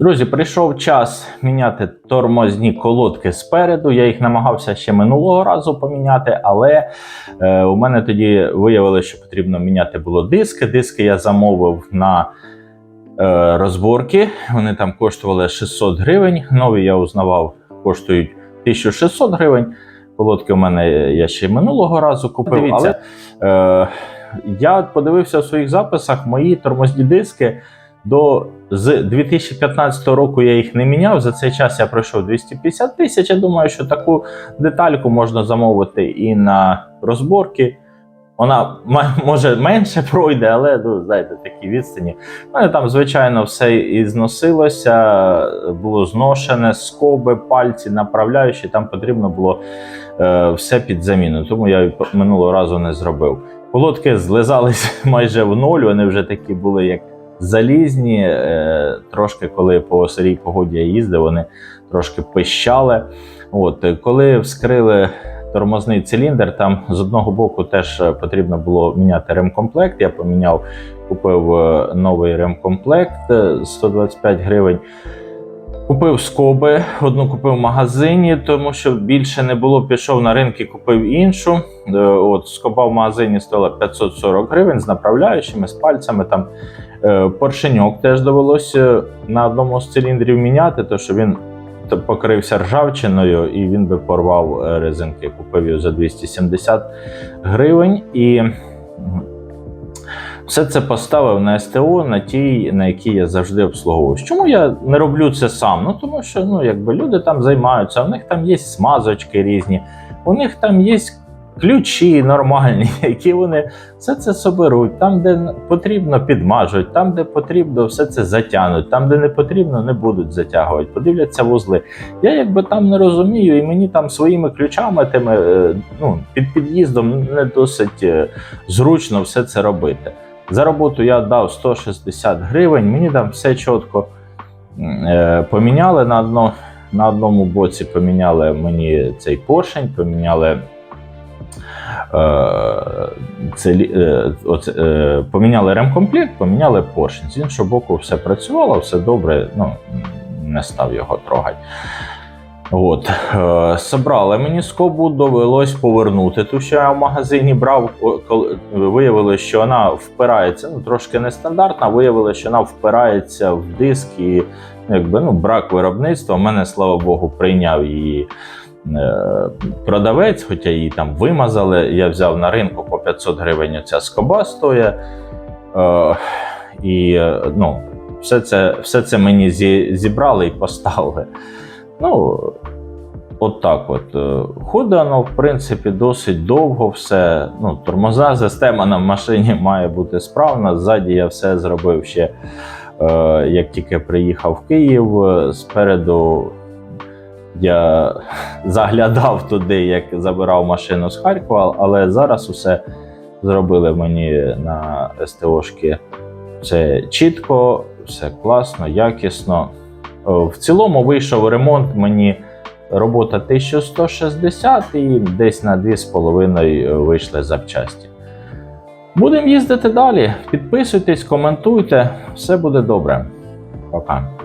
Друзі, прийшов час міняти тормозні колодки спереду. Я їх намагався ще минулого разу поміняти, але е, у мене тоді виявилося, що потрібно міняти було диски. Диски я замовив на е, розборки. Вони там коштували 600 гривень. Нові я узнавав, коштують 1600 гривень. Колодки у мене я ще минулого разу купив. Дивіться. Але, е, я подивився в своїх записах мої тормозні диски. До з 2015 року я їх не міняв. За цей час я пройшов 250 тисяч. Я думаю, що таку детальку можна замовити і на розборки. Вона може менше пройде, але ну, знаєте, такі відстані. У там, звичайно, все і зносилося, було зношене, скоби, пальці, направляючі. Там потрібно було е, все під заміну. Тому я минулого разу не зробив. Колодки злизались майже в нуль. Вони вже такі були, як залізні. Е, трошки, коли по сирій погоді я їздив, вони трошки пищали. От, е, коли вскрили тормозний циліндр, там з одного боку теж е, потрібно було міняти ремкомплект. Я поміняв, купив е, новий ремкомплект е, 125 гривень. Купив скоби, одну купив в магазині, тому що більше не було. Пішов на ринки, купив іншу. Е, От скоба в магазині стоїла 540 гривень з направляючими, з пальцями. Там Е, поршеньок теж довелося на одному з циліндрів міняти, тому що він покрився ржавчиною і він би порвав е, резинки. Купив його за 270 гривень і все це поставив на СТО, на тій, на якій я завжди обслуговуюсь. Чому я не роблю це сам? Ну тому що ну, якби люди там займаються, у них там є смазочки різні, у них там є ключі нормальні, які вони все це соберуть. Там, де потрібно, підмажуть, там, де потрібно, все це затягнуть, там, де не потрібно, не будуть затягувати. Подивляться вузли. Я якби там не розумію, і мені там своїми ключами, тими е, ну, під під'їздом не досить е, зручно все це робити. За роботу я дав 160 гривень, мені там все чітко е, поміняли на одно, на одному боці, поміняли мені цей поршень, поміняли. Е, це, е, оце, е, поміняли ремкомплект, поміняли поршень. З іншого боку, все працювало, все добре, ну, не став його трогати. От, собрали мені скобу, довелось повернути ту, що я в магазині брав. Виявилося, що вона впирається, ну трошки нестандартна, виявилося, що вона впирається в диск і ну, якби, ну, брак виробництва. У мене, слава Богу, прийняв її продавець, хоча її там вимазали. Я взяв на ринку по 500 гривень оця скоба стоїть. Е, і е, ну, все це, все це мені зі, зібрали і поставили. Ну, от так от. Е, Ходить в принципі, досить довго все. Ну, тормозна система на машині має бути справна. Ззаді я все зробив ще, е, як тільки приїхав в Київ. Е, Спереду я заглядав туди, як забирав машину з Харкова, але зараз усе зробили мені на СТОшки. Все чітко, все класно, якісно. Е, В цілому вийшов ремонт мені робота 1160 і десь на 2,5 вийшли запчасті. Будемо їздити далі. Підписуйтесь, коментуйте, все буде добре. Пока.